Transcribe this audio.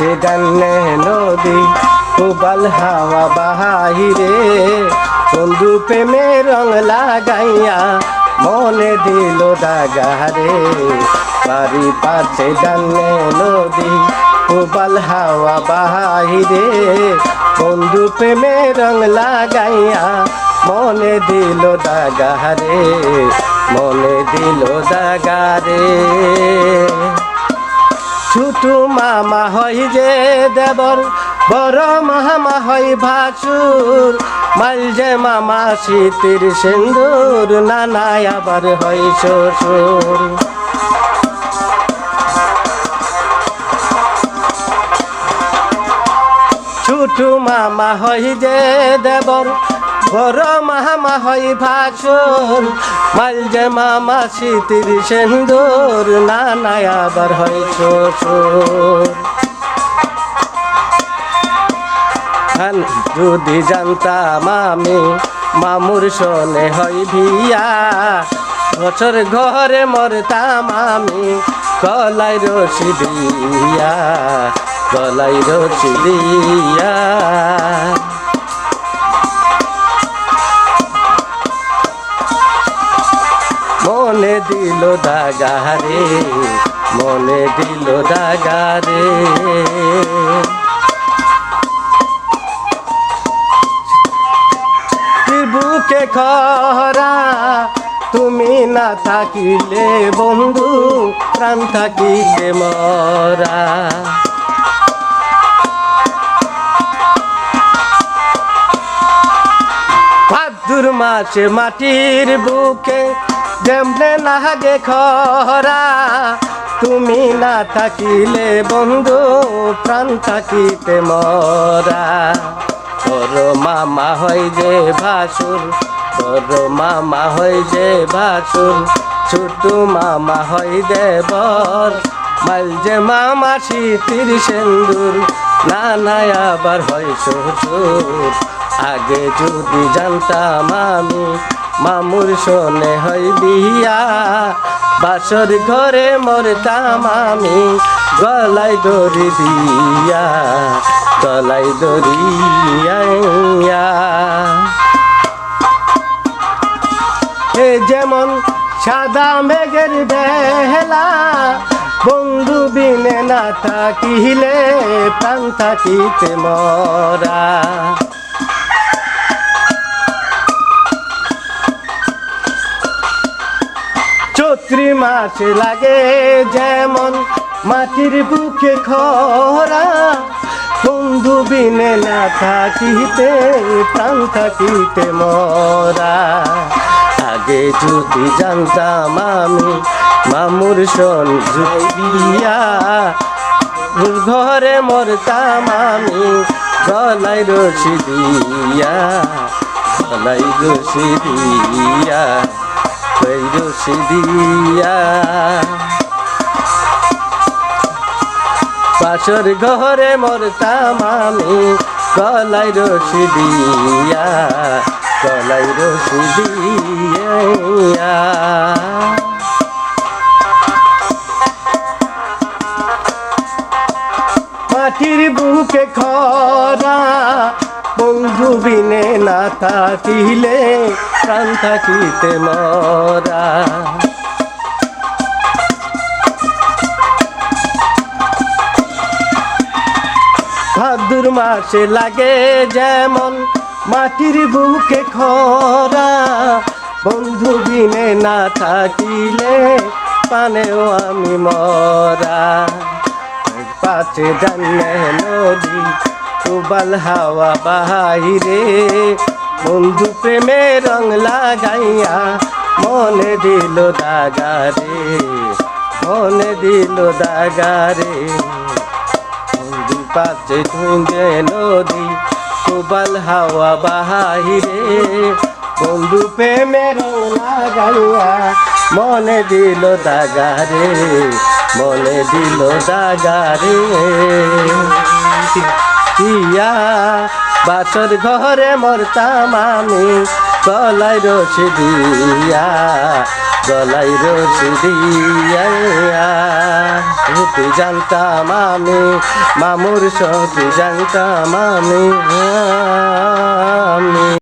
ডান্নে নদী, উবাল হাওয়া বাহিরে, বন্ধু প্রেমে রং লাগাইয়া মনে দিল দাগারে বাড়ি পাচ্ছে ডান্নে নদী, উবাল হাওয়া বাহিরে, বন্ধু প্রেমে রং লাগাইয়া মনে দিল দাগারে মনে দিল দাগারে ছুটু মামা হই যে দেবর, বড় মামা হই ভাসুর। মাল যে মামা শীতের সিন্দুর নানায় আবার হয় শ্বশুর। ছুটু মামা হই যে দেবর বড় মামা হই ভাসুর, মাল যে মামা শীতের সিন্দুর নানায় আবার হয় শ্বশুর। খান যদি জানতাম আমি মামুর শোনে হই ভিয়া, বছর ঘরে মরতাম আমি কলাই রশি দিয়া কলাই রশি দিয়া। মনে দিল দাগারে মনে দিল দাগারে বুকে খরা, তুমি না থাকিলে বন্ধু, প্রাণ থাকিলে মরা। ভাদ্র মাসে মাটির বুকে যেমনে লাগে খরা তুমি না থাকিলে বন্ধু প্রাণ থাকিতে মরা তোর মামা হয় যে ভাসুর তোর মামা হয় যে ভাসুর ছোট মামা হয় দেবর মাল যে মামা শীতির সেন্দুর না না আবার হয় শ্বশুর আগে যদি জানতাম আমি মামুর শোনে হয় বিয়া। বাসর ঘরে মরতাম আমি, গলায় দড়ি দিয়া, গলায় দড়িয়া এ যেমন সাদা মেঘের বেলা, বন্ধু বিনে না থাকিলে প্রাণ থাকিতে মরা। চৈত্রি লাগে যেমন মাটির বুকে খরা। বন্ধু বিনে না থাকিতে, প্রাণ থাকিতে মরা। আগে যদি জানতাম আমি মামুর সন জুইয়া ঘরে মরতাম আমি গলাই রশি দিয়া গলাই রশি দিয়া। রশি দিয়া। পাশর ঘরে মরতাম আমি গলাই রসি দিয়া গলাই রসি দিয়া। বন্ধু বিনে না থাকিলে প্রাণ থাকিতে মরা। ভাদুর মাসে লাগে যেমন মাটির বুকে খরা। বন্ধু বিনে না থাকিলে পানেও আমি মরা। পাশে জানে নদী উবাল হাওয়া বাহিরে বন্ধু প্রেমে রং লাগাইয়া মনে দিল দাগারে মনে দিল দাগারে নদী পাশে ঢুঙ্গে নদী উবাল হাওয়া বাহিরে বন্ধু প্রেমে রং লাগাইয়া মনে দিল দাগারে মনে দিল দাগারে ইয়া বাসর ঘরে মরতাম আমি গলাই রসি দিয়া গলাই রশি দিয়া। তুই জানতাম আমি, মামুর সতি জানতাম মামি আমি।